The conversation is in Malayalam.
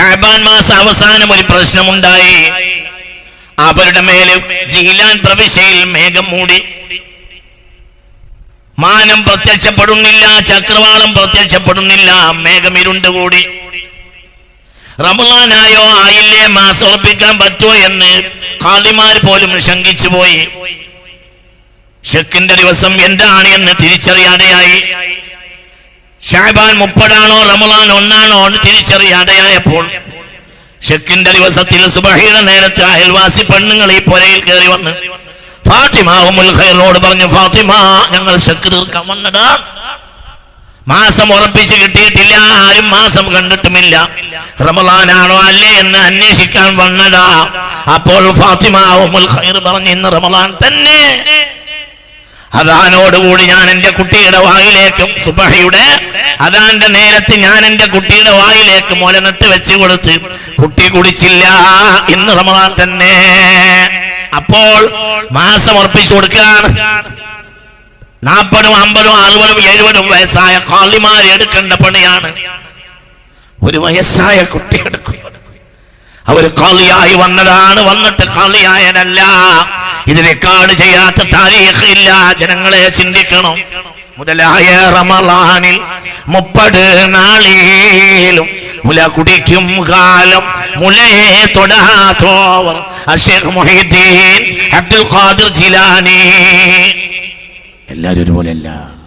ഷാബാൻ മാസം അവസാനം ഒരു പ്രശ്നമുണ്ടായി. അവരുടെ മേലെ ജീലാൻ പ്രവിശ്യയിൽ മേഘം മൂടി. മാനം പ്രത്യക്ഷപ്പെടുന്നില്ല ചക്രവാളം പ്രത്യക്ഷപ്പെടുന്നില്ല മേഘം ഇരുണ്ടുകൂടി. റമലാനായോ ആയില്ലേ മാസോർപ്പിക്കാൻ പറ്റോ പറ്റുമോ എന്ന് കാളിമാർ പോലും ശങ്കിച്ചു പോയി ഷെക്കിന്റെ ദിവസം എന്താണ് എന്ന് തിരിച്ചറിയാതെയായി. ഷാബാൻ മുപ്പതാണോ റമലാൻ ഒന്നാണോ എന്ന് തിരിച്ചറിയാതെയായപ്പോൾ ഷെക്കിന്റെ ദിവസത്തിൽ സുബഹിയുടെ നേരത്തെ അയൽവാസി പെണ്ണുങ്ങൾ ഈ പുരയിൽ കയറി വന്ന് ഫാത്തിമ പറഞ്ഞു ഫാത്തിമ ഞങ്ങൾ ഷെക്ക് തീർക്കാൻ വന്നടാ മാസം ഉറപ്പിച്ച് കിട്ടിയിട്ടില്ല ആരും മാസം കണ്ടിട്ടുമില്ല. റമലാനാണോ അല്ലേ എന്ന് അന്വേഷിക്കാൻ വന്നടാ അപ്പോൾ ഫാത്തിമ ഖൈർ പറഞ്ഞു ഇന്ന് റമലാൻ തന്നെ. അതാനോടുകൂടി ഞാൻ എന്റെ കുട്ടിയുടെ വായിലേക്ക് സുബഹയുടെ അതാന്റെ നേരത്ത് ഞാൻ എന്റെ കുട്ടിയുടെ വായിലേക്ക് മുലനിട്ട് വെച്ച് കൊടുത്ത് കുട്ടി കുടിച്ചില്ല ഇന്ന് റമദാൻ തന്നെ. അപ്പോൾ മാസം ഉറപ്പിച്ചു കൊടുക്കുകയാണ്. നാൽപ്പതും അമ്പതും അറുപതും എഴുപതും വയസ്സായ കാളിമാർ എടുക്കേണ്ട പണിയാണ്. ഒരു വയസ്സായ കുട്ടി എടുക്കും. അവർ കാളിയായി വന്നതാണ് വന്നിട്ട് കാളിയായതല്ല. ഇത് റെക്കോർഡ് ചെയ്യാത്ത താരീഖ് ഇല്ല ജനങ്ങളെ ചിന്തിക്കണം. മുതലായ റമളാനിൽ മുപ്പത് നാളിലും മുല കുടിക്കും കാലം. മുലയെ തൊടാത്തോവർ അഷേഖ് മൊഹീദ്ദീൻ അബ്ദുൽ ഖാദിർ ജിലാനി. എല്ലാരും ഒരുപോലെയല്ല.